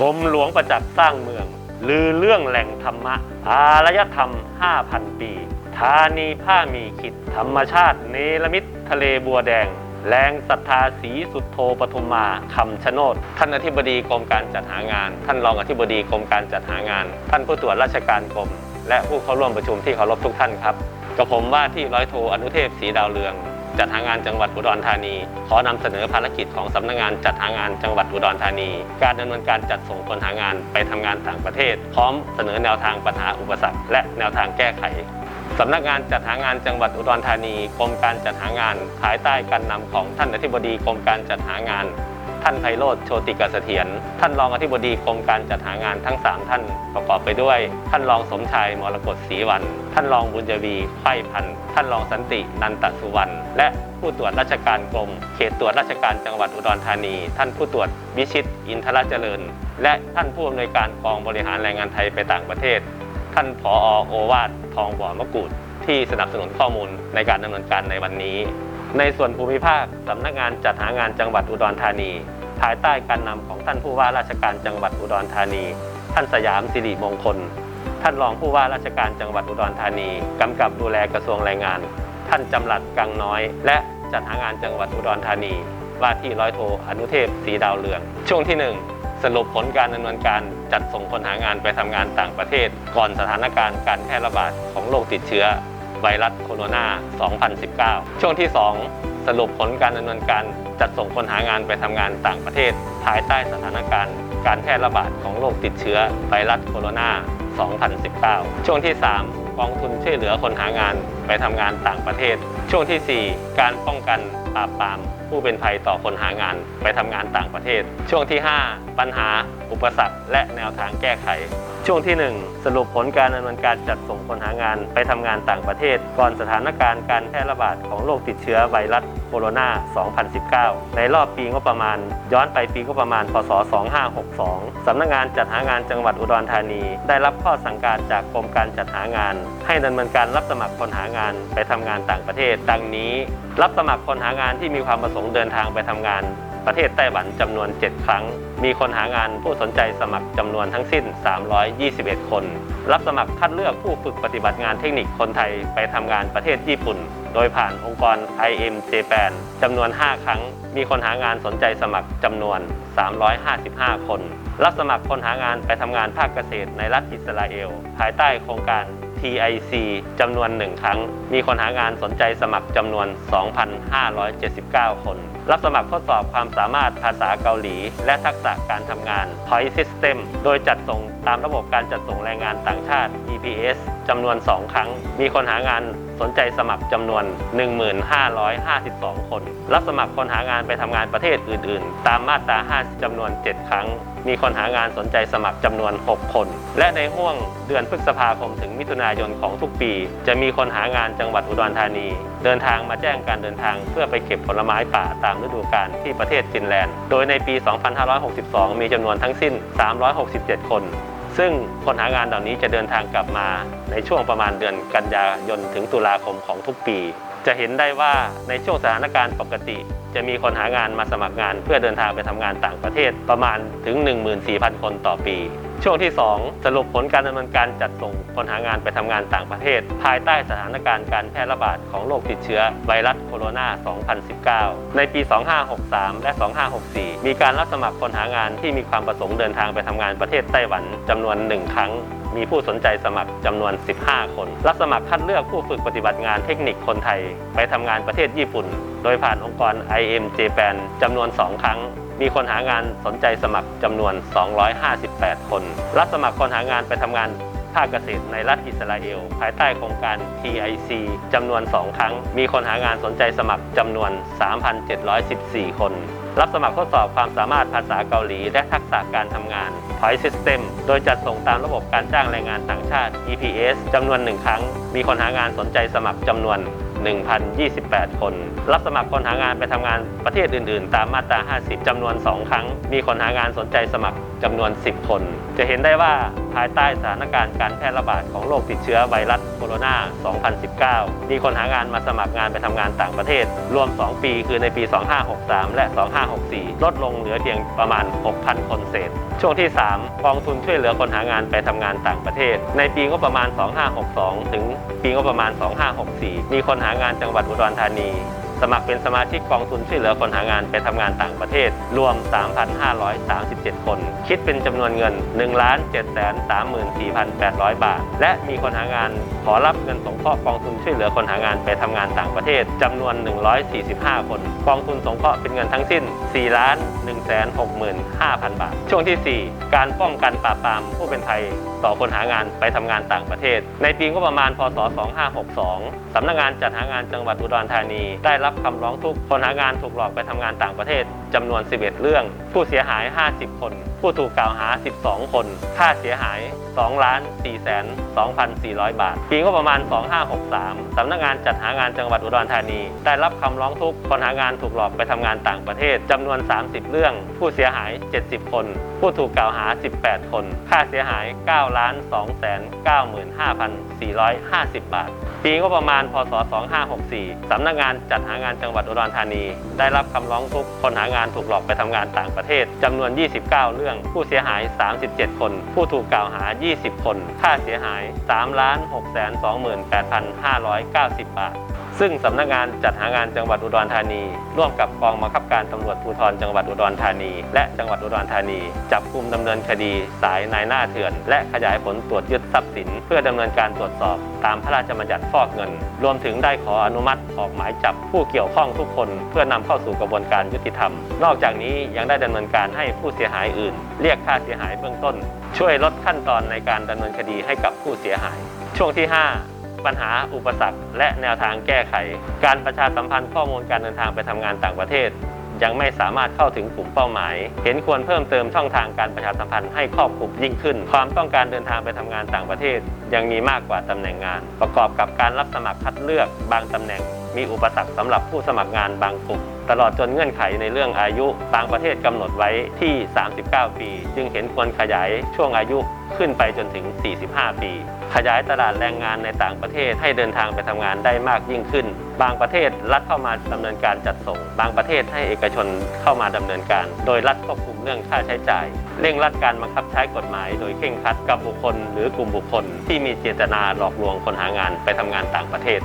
กรมหลวงประจักษ์สร้างเมือง ลือเรื่องแหล่งธรรมะ อารยธรรม 5,000 ปีธานีผ้ามีขิด ธรรมชาติเนรมิตทะเลบัวแดง แรงศรัทธาสีสุดโทปทุมมาคำชะโนดท่านอธิบดีกรมการจัดหางาน ท่านรองอธิบดีกรมการจัดหางาน ท่านผู้ตรวจราชการกรม และผู้เข้าร่วมประชุมที่เคารพทุกท่านครับกับผมว่าที่ร้อยโทอนุเทพศรีดาวเรือง จัดหางานจังหวัดอุดรธานี ขอนำเสนอภารกิจของสำนักงานจัดหางานจังหวัดอุดรธานี การดำเนินการจัดส่งคนหางานไปทำงานต่างประเทศ พร้อมเสนอแนวทางปัญหาอุปสรรคและแนวทางแก้ไขสำนักงานจัดหางานจังหวัดอุดรธานีกรมการจัดหางานภายใต้การนำของท่านอธิบดีกรมการจัดหางาน ท่านไพโรธโชติกาเสถียรท่านรองอธิบดีกรมการจัดหางานทั้ง 3 ท่านประกอบไปด้วย ท่านรองสมชายมรกตศรีวันท่านรองบุญยวีไข่พันธ์ท่านรองสันตินันตสุวรรณและผู้ตรวจราชการกรม เขตตรวจราชการจังหวัดอุดรธานี ท่านผู้ตรวจวิชิต อินทรเจริญ และท่านผู้อำนวยการกองบริหารแรงงานไทยไปต่างประเทศ ท่านผอโอวาททองบ่อมะกรูดที่สนับสนุนข้อมูลในการดำเนินการในวันนี้ ในส่วนภูมิภาคสำนักงานจัดหางานจังหวัดอุดรธานี ภายใต้การนำของท่านผู้ว่าราชการจังหวัดอุดรธานี ท่านสยามสิริมงคล ท่านรองผู้ว่าราชการจังหวัดอุดรธานีกำกับดูแลกระทรวงแรงงาน ท่านจำหลัดกังน้อย และจัดหางานจังหวัดอุดรธานี ว่าที่ร้อยโทอนุเทพศรีดาวเรือง ช่วงที่หนึ่งสรุปผลการดำเนินการจัดส่งคนหางานไปทำงานต่างประเทศ ก่อนสถานการณ์การแพร่ระบาดของโรคติดเชื้อ ไวรัสโคโรนา 2019 ช่วงที่ 2 สรุปผลการดำเนินการจัดส่งคนหางานไปทำงานต่างประเทศ ภายใต้สถานการณ์ การแพร่ระบาดของโรคติดเชื้อไวรัสโคโรนา 2019 ช่วงที่ 3 กองทุนช่วยเหลือคนหางานไปทำงานต่างประเทศ ช่วงทีสี่4 การป้องกันปราบปรามผู้เป็นภัยต่อคนหางานไปทำงานต่างประเทศ ช่วงที่ 5 ปัญหา อุปสรรค และแนวทางแก้ไข ช่วงที่ 1 สรุปผลการดำเนินการจัดส่งคนหางานไปทำงานต่างประเทศ ก่อนสถานการณ์การแพร่ระบาดของโรคติดเชื้อไวรัสโคโรนา 2019 ในรอบปีงบประมาณ ย้อนไปปีงบประมาณ พศ 2562 สำนักงานจัดหางานจังหวัดอุดรธานี ได้รับข้อสั่งการจากกรมการจัดหางาน ให้ดำเนินการรับสมัครคนหางานไปทำงานต่างประเทศ ดังนี้ รับสมัครคนหางานที่มีความประสงค์เดินทางไปทำงาน ประเทศไต้หวันจำนวน 7 ครั้ง มีคนหางานผู้สนใจสมัครจำนวนทั้งสิ้น 321 คน รับสมัครคัดเลือกผู้ฝึกปฏิบัติงานเทคนิคคนไทยไปทำงานประเทศญี่ปุ่น โดยผ่านองค์กร IM Japan จำนวน 5 ครั้ง มีคนหางานสนใจสมัครจำนวน 355 คน รับสมัครคนหางานไปทำงานภาคเกษตรในรัฐอิสราเอล ภายใต้โครงการ TIC จำนวน 1 ครั้ง มีคนหางานสนใจสมัครจำนวน 2,579 คน รับสมัครทดสอบความสามารถภาษาเกาหลี และทักษะการทำงาน Point System โดยจัดส่งตามระบบการจัดส่งแรงงานต่างชาติ EPS จำนวน 2 ครั้ง มีคนหางาน สนใจสมัครจำนวน1552 คน รับสมัครคนหางานไปทำงานประเทศอื่น ๆ ตามมาตรา 5จำนวน 7 ครั้ง มีคนหางานสนใจสมัครจำนวน 6 คน และในห่วงเดือนพฤษภาคมถึงมิถุนายนของทุกปี จะมีคนหางานจังหวัดอุดรธานี เดินทางมาแจ้งการเดินทาง เพื่อไปเก็บผลไม้ป่าตามฤดูกาลที่ประเทศฟินแลนด์ โดยในปี 2562 มีจำนวนทั้งสิ้น 367 คน ซึ่งคนหางานเหล่านี้จะเดินทางกลับมาในช่วงประมาณเดือนกันยายนถึงตุลาคมของทุกปี จะเห็นได้ว่าในช่วงสถานการณ์ปกติ จะมีคนหางานมาสมัครงาน เพื่อเดินทางไปทำงานต่างประเทศประมาณถึง 14,000 คนต่อปี ช่วงที่ 2 สรุปผลการดำเนินการจัดส่งคนหางานไปทำงานต่างประเทศ ภายใต้สถานการณ์การแพร่ระบาดของโรคติดเชื้อไวรัสโคโรนา 2019 ในปี 2563 และ 2564 มีการรับสมัครคนหางานที่มีความประสงค์เดินทางไปทำงานประเทศไต้หวันจำนวน 1 ครั้งมีผู้สนใจสมัครจำนวน 15 คน รับสมัครคัดเลือกผู้ฝึกปฏิบัติงานเทคนิคคนไทย ไปทำงานประเทศญี่ปุ่น โดยผ่านองค์กร IM Japan จำนวน 2 ครั้ง มีคนหางานสนใจสมัครจำนวน 258 คน รับสมัครคนหางานไปทำงานภาคเกษตรในรัฐอิสราเอล ภายใต้โครงการ TIC จำนวน 2 ครั้ง มีคนหางานสนใจสมัครจำนวน 3,714 คน รับสมัครทดสอบความสามารถภาษาเกาหลี และทักษะการทำงาน Point System โดยจัดส่งตามระบบการจ้างแรงงานต่างชาติ EPS จำนวน 1 ครั้ง มีคนหางานสนใจสมัครจำนวน 1,028 คน รับสมัครคนหางานไปทำงานประเทศอื่น ๆ ตามมาตรา 50จำนวน 2 ครั้ง มีคนหางานสนใจสมัครจำนวน 10 คน จะเห็นได้ว่าภายใต้สถานการณ์การแพร่ระบาดของโรคติดเชื้อไวรัสโคโรนา 2019 มีคนหางานมาสมัครงานไปทำงานต่างประเทศ รวม 2 ปีคือในปี 2563 และ 2564 ลดลงเหลือเพียงประมาณ 6,000 คนเศษ ช่วงที่ 3 กองทุนช่วยเหลือคนหางานไปทำงานต่างประเทศ ในปีงบประมาณ 2562 ถึงปีงบประมาณ 2564 มีคนหางานจังหวัดอุดรธานี สมัครเป็นสมาชิกกองทุนช่วยเหลือคนหางานไปทำงานต่างประเทศ รวม 3,537 คน คิดเป็นจำนวนเงิน 1,734,800 บาท และมีคนหางานขอรับเงินสงเคราะห์กองทุนช่วยเหลือคนหางานไปทำงานต่างประเทศจำนวน 145 คน กองทุนสงเคราะห์เป็นเงินทั้งสิ้น 4 165,000 บาท ช่วงที่ 4 การป้องกันปราบปรามผู้เป็นภัยต่อคนหางานไปทำงานต่างประเทศ ในปีงบประมาณพศ 2562สำนักงานจัดหางานจังหวัดอุดรธานีได้รับคำร้องทุกข์คนหางานถูกหลอกไปทำงานต่างประเทศจำนวน 11 เรื่อง ผู้เสียหาย 50 คน ผู้ถูกกล่าวหา 12 คน ค่าเสียหาย 2 ล้าน4แสน2,400 บาท ปีงบประมาณ 2563 สำนักงานจัดหางานจังหวัดอุดรธานี ได้รับคำร้องทุกข์คนหางานถูกหลอกไปทำงานต่างประเทศจำนวน 30 เรื่อง ผู้เสียหาย 70 คน ผู้ถูกกล่าวหา 18 คน ค่าเสียหาย 9 ล้าน2แสน95,450 บาท ปีงบประมาณ พศ 2564 สำนักงานจัดหางานจังหวัดอุดรธานี ได้รับคำร้องทุกข์คนหางานถูกหลอกไปทำงานต่างประเทศจำนวน 29 เรื่อง ผู้เสียหาย 37 คน ผู้ถูกกล่าวหา 20 คน ค่าเสียหาย 3,628,590 บาท ซึ่งสำนักงานจัดหางานจังหวัดอุดรธานี ร่วมกับกองบังคับการตำรวจภูธรจังหวัดอุดรธานี และจังหวัดอุดรธานี จับกลุ่มดำเนินคดีสายนายหน้าเถื่อน และขยายผลตรวจยึดทรัพย์สิน เพื่อดำเนินการตรวจสอบ ตามพระราชบัญญัติฟอกเงิน รวมถึงได้ขออนุมัติออกหมายจับผู้เกี่ยวข้องทุกคน เพื่อนำเข้าสู่กระบวนการยุติธรรม นอกจากนี้ยังได้ดำเนินการให้ผู้เสียหายอื่น เรียกค่าเสียหายเบื้องต้น ช่วยลดขั้นตอนในการดำเนินคดีให้กับผู้เสียหาย ช่วงที่ 5 ปัญหาอุปสรรค และแนวทางแก้ไข การประชาสัมพันธ์ข้อมูลการเดินทางไปทำงานต่างประเทศ ยังไม่สามารถเข้าถึงกลุ่มเป้าหมาย เห็นควรเพิ่มเติมช่องทางการประชาสัมพันธ์ให้ครอบคลุมยิ่งขึ้น ความต้องการเดินทางไปทำงานต่างประเทศ ยังมีมากกว่าตำแหน่งงาน ประกอบกับการรับสมัครคัดเลือก บางตำแหน่ง มีอุปสรรคสำหรับผู้สมัครงานบางกลุ่มตลอดจนเงื่อนไขในเรื่องอายุ บางประเทศกำหนดไว้ที่ 39 ปี จึงเห็นควรขยายช่วงอายุขึ้นไปจนถึง 45 ปี ขยายตลาดแรงงานในต่างประเทศให้เดินทางไปทำงานได้มากยิ่งขึ้น บางประเทศรัฐเข้ามาดำเนินการจัดส่ง บางประเทศให้เอกชนเข้ามาดำเนินการ โดยรัฐควบคุมเรื่องค่าใช้จ่าย เร่งรัดการบังคับใช้กฎหมาย โดยเคร่งครัดกับบุคคล หรือกลุ่มบุคคล ที่มีเจตนาหลอกลวงคนหางานไปทำงานต่างประเทศ